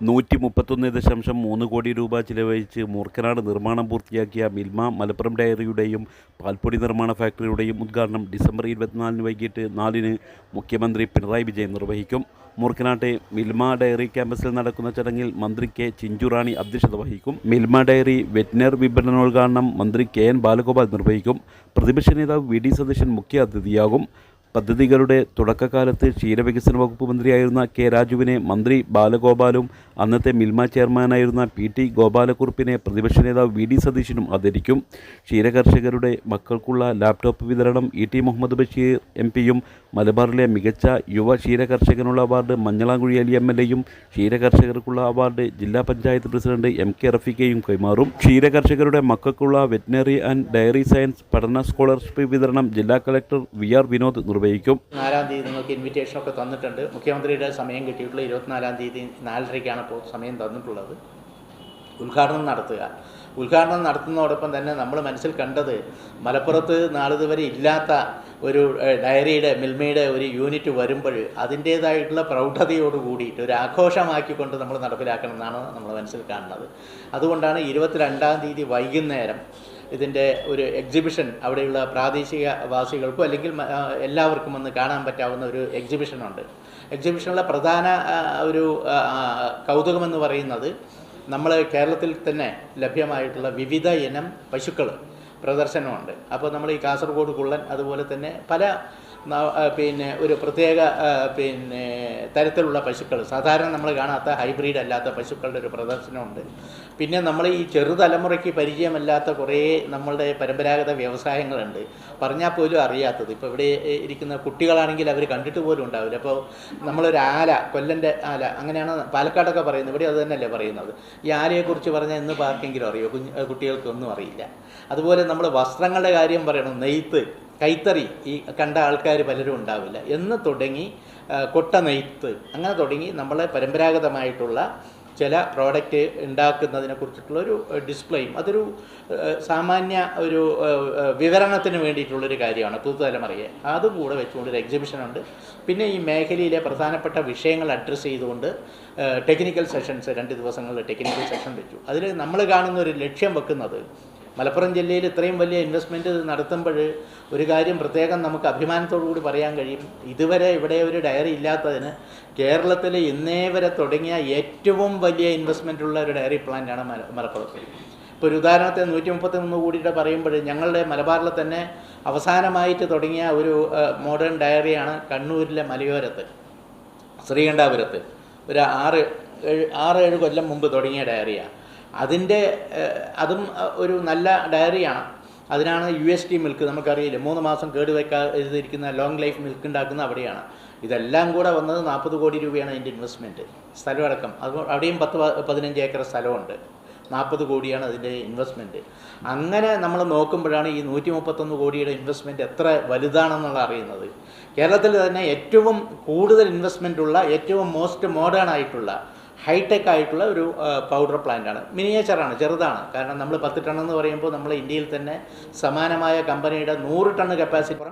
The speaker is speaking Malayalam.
നൂറ്റി മുപ്പത്തൊന്ന് ദശാംശം മൂന്ന് കോടി രൂപ ചിലവഴിച്ച് മൂർക്കനാട് നിർമ്മാണം പൂർത്തിയാക്കിയ മിൽമ മലപ്പുറം ഡയറിയുടെയും പാൽപ്പൊടി നിർമ്മാണ ഫാക്ടറിയുടെയും ഉദ്ഘാടനം ഡിസംബർ ഇരുപത്തിനാലിന് വൈകിട്ട് നാലിന് മുഖ്യമന്ത്രി പിണറായി വിജയൻ നിർവഹിക്കും. മൂർക്കനാട്ടെ മിൽമ ഡയറി ക്യാമ്പസിൽ നടക്കുന്ന ചടങ്ങിൽ മന്ത്രി കെ ചിഞ്ചുറാണി അധ്യക്ഷത വഹിക്കും. മിൽമ ഡയറി വെറ്റിനർ വിപണനോദ്ഘാടനം മന്ത്രി കെ എൻ ബാലഗോപാൽ നിർവഹിക്കും. പ്രതിപക്ഷ നേതാവ് വി ഡി സതീശൻ മുഖ്യ അതിഥിയാകും പദ്ധതികളുടെ തുടക്കകാലത്ത് ക്ഷീരവികസന വകുപ്പ് മന്ത്രിയായിരുന്ന കെ രാജുവിനെ മന്ത്രി ബാലഗോപാലും അന്നത്തെ മിൽമ ചെയർമാനായിരുന്ന പി ടി ഗോപാലക്കുറുപ്പിനെ പ്രതിപക്ഷ നേതാവ് വി ഡി സതീശനും ആദരിക്കും. ക്ഷീരകർഷകരുടെ മക്കൾക്കുള്ള ലാപ്ടോപ്പ് വിതരണം E T Muhammad Basheer M പിയും മലബാറിലെ മികച്ച യുവ ക്ഷീരകർഷകനുള്ള award Manjalamkuzhi Ali M L എയും ക്ഷീരകർഷകർക്കുള്ള അവാർഡ് ജില്ലാ പഞ്ചായത്ത് പ്രസിഡന്റ് എം കെ റഫീഖയും കൈമാറും. ക്ഷീരകർഷകരുടെ മക്കൾക്കുള്ള വെറ്റിനറി ആൻഡ് ഡയറി സയൻസ് പഠന സ്കോളർഷിപ്പ് വിതരണം ജില്ലാ കളക്ടർ വി ആർ വിനോദ് നിർവഹിക്കും. നാലാം തീയതി നിങ്ങൾക്ക് ഇൻവിറ്റേഷൻ ഒക്കെ തന്നിട്ടുണ്ട്. മുഖ്യമന്ത്രിയുടെ സമയം കിട്ടിയിട്ടുള്ള ഇരുപത്തിനാലാം തീയതി നാലരയ്ക്കാണ് ഇപ്പോൾ സമയം തന്നിട്ടുള്ളത്. ഉദ്ഘാടനം നടത്തുക. ഉദ്ഘാടനം നടത്തുന്നതോടൊപ്പം തന്നെ നമ്മൾ മനസ്സിൽ കണ്ടത് മലപ്പുറത്ത് നാളിതുവരെ ഇല്ലാത്ത ഒരു ഡയറിയുടെ മിൽമയുടെ ഒരു യൂണിറ്റ് വരുമ്പോൾ അതിന്റേതായിട്ടുള്ള പ്രൗഢതയോട് കൂടിയിട്ട് ഒരു ആഘോഷമാക്കിക്കൊണ്ട് നമ്മൾ നടപ്പിലാക്കണം എന്നാണ് നമ്മൾ മനസ്സിൽ കാണുന്നത്. അതുകൊണ്ടാണ് ഇരുപത്തിരണ്ടാം തീയതി വൈകുന്നേരം ഇതിന്റെ ഒരു എക്സിബിഷൻ അവിടെയുള്ള പ്രാദേശിക വാസികൾക്കും അല്ലെങ്കിൽ എല്ലാവർക്കും ഒന്ന് കാണാൻ പറ്റാവുന്ന ഒരു എക്സിബിഷനുണ്ട് എക്സിബിഷനിലെ പ്രധാന ഒരു കൗതുകമെന്ന് പറയുന്നത് നമ്മൾ കേരളത്തിൽ തന്നെ ലഭ്യമായിട്ടുള്ള വിവിധ ഇനം പശുക്കൾ പ്രദർശനമുണ്ട്. അപ്പോൾ നമ്മൾ ഈ കാസർഗോഡ് കുള്ളൻ അതുപോലെ തന്നെ പല പിന്നെ ഒരു പ്രത്യേക പിന്നെ തരത്തിലുള്ള പശുക്കൾ. സാധാരണ നമ്മൾ കാണാത്ത ഹൈബ്രിഡ് അല്ലാത്ത പശുക്കളുടെ ഒരു പ്രദർശനമുണ്ട്. പിന്നെ നമ്മൾ ഈ ചെറുതലമുറയ്ക്ക് പരിചയമല്ലാത്ത കുറേ നമ്മളുടെ പരമ്പരാഗത വ്യവസായങ്ങളുണ്ട്. പറഞ്ഞാൽ പോലും അറിയാത്തത്. ഇപ്പോൾ ഇവിടെ ഇരിക്കുന്ന കുട്ടികളാണെങ്കിൽ അവർ കണ്ടിട്ട് പോലും ഉണ്ടാവില്ല. അപ്പോൾ നമ്മളൊരു ആല കൊല്ലന്റെ ആല അങ്ങനെയാണ് പാലക്കാടൊക്കെ പറയുന്നത്. ഇവിടെ അത് തന്നെയല്ലേ പറയുന്നത്. ഈ ആലയെക്കുറിച്ച് പറഞ്ഞാൽ ഇന്ന് ആർക്കെങ്കിലും അറിയോ? കുഞ്ഞ് കുട്ടികൾക്കൊന്നും അറിയില്ല. അതുപോലെ നമ്മൾ വസ്ത്രങ്ങളുടെ കാര്യം പറയണം. നെയ്ത്ത്. കൈത്തറി ഈ കണ്ട ആൾക്കാർ പലരും ഉണ്ടാവില്ല. എന്ന് തുടങ്ങി കൊട്ട നെയ്ത്ത് അങ്ങനെ തുടങ്ങി നമ്മളെ പരമ്പരാഗതമായിട്ടുള്ള ചില പ്രോഡക്റ്റ് ഉണ്ടാക്കുന്നതിനെ കുറിച്ചിട്ടുള്ള ഒരു ഡിസ്പ്ലേയും അതൊരു സാമാന്യ ഒരു വിവരണത്തിന് വേണ്ടിയിട്ടുള്ളൊരു കാര്യമാണ് പുതുതലമുറയെ. അതും കൂടെ വെച്ചുകൊണ്ട് ഒരു എക്സിബിഷൻ ഉണ്ട്. പിന്നെ ഈ മേഖലയിലെ പ്രധാനപ്പെട്ട വിഷയങ്ങൾ അഡ്രസ്സ് ചെയ്തുകൊണ്ട് ടെക്നിക്കൽ സെഷൻസ് രണ്ട് ദിവസങ്ങളിൽ ടെക്നിക്കൽ സെഷൻ വെച്ചു. അതിൽ നമ്മൾ കാണുന്ന ഒരു ലക്ഷ്യം വെക്കുന്നത് മലപ്പുറം ജില്ലയിൽ ഇത്രയും വലിയ ഇൻവെസ്റ്റ്മെന്റ് നടത്തുമ്പോൾ ഒരു കാര്യം പ്രത്യേകം നമുക്ക് അഭിമാനത്തോടു കൂടി പറയാൻ കഴിയും. ഇതുവരെ ഇവിടെ ഒരു ഡയറി ഇല്ലാത്തതിന് കേരളത്തിൽ ഇന്നേ വരെ തുടങ്ങിയ ഏറ്റവും വലിയ ഇൻവെസ്റ്റ്മെന്റ് ഉള്ള ഒരു ഡയറി പ്ലാന്റാണ് മല മലപ്പുറത്ത് ഇപ്പോൾ ഒരു ഉദാഹരണത്തെ നൂറ്റി മുപ്പത്തി മൂന്ന് കോടിയുടെ പറയുമ്പോൾ ഞങ്ങളുടെ മലബാറിൽ തന്നെ അവസാനമായിട്ട് തുടങ്ങിയ ഒരു മോഡേൺ ഡയറിയാണ് കണ്ണൂരിലെ മലയോരത്ത് ശ്രീകണ്ഠാപുരത്ത്. ഒരു ആറ് ഏഴ് ആറ് ഏഴ് കൊല്ലം മുമ്പ് തുടങ്ങിയ ഡയറിയാണ് അതിന്റെ അതും ഒരു നല്ല ഡയറിയാണ്. അതിനാണ് യു എസ് ടി മിൽക്ക്. നമുക്കറിയില്ല മൂന്ന് മാസം കേട് എഴുതിയിരിക്കുന്ന ലോങ് ലൈഫ് മിൽക്ക് ഉണ്ടാക്കുന്ന അവിടെയാണ്. ഇതെല്ലാം കൂടെ വന്നത് നാൽപ്പത് കോടി രൂപയാണ് അതിന്റെ ഇൻവെസ്റ്റ്മെന്റ് സ്ഥലമടക്കം. അത് അവിടെയും പത്ത് പതിനഞ്ച് ഏക്കർ സ്ഥലമുണ്ട്. നാൽപ്പത് കോടിയാണ് അതിന്റെ ഇൻവെസ്റ്റ്മെന്റ് അങ്ങനെ നമ്മൾ നോക്കുമ്പോഴാണ് ഈ നൂറ്റി മുപ്പത്തൊന്ന് കോടിയുടെ ഇൻവെസ്റ്റ്മെന്റ് എത്ര വലുതാണെന്നുള്ള അറിയുന്നത്. കേരളത്തിൽ തന്നെ ഏറ്റവും കൂടുതൽ ഇൻവെസ്റ്റ്മെന്റ് ഉള്ള ഏറ്റവും മോസ്റ്റ് മോഡേൺ ആയിട്ടുള്ള ഹൈടെക് ആയിട്ടുള്ള ഒരു പൗഡർ പ്ലാന്റാണ് മിനിയേച്ചറാണ് ചെറുതാണ്. കാരണം നമ്മൾ പത്ത് ടൺ എന്ന് പറയുമ്പോൾ നമ്മൾ ഇന്ത്യയിൽ തന്നെ സമാനമായ കമ്പനിയുടെ നൂറ് ടൺ കപ്പാസിറ്റി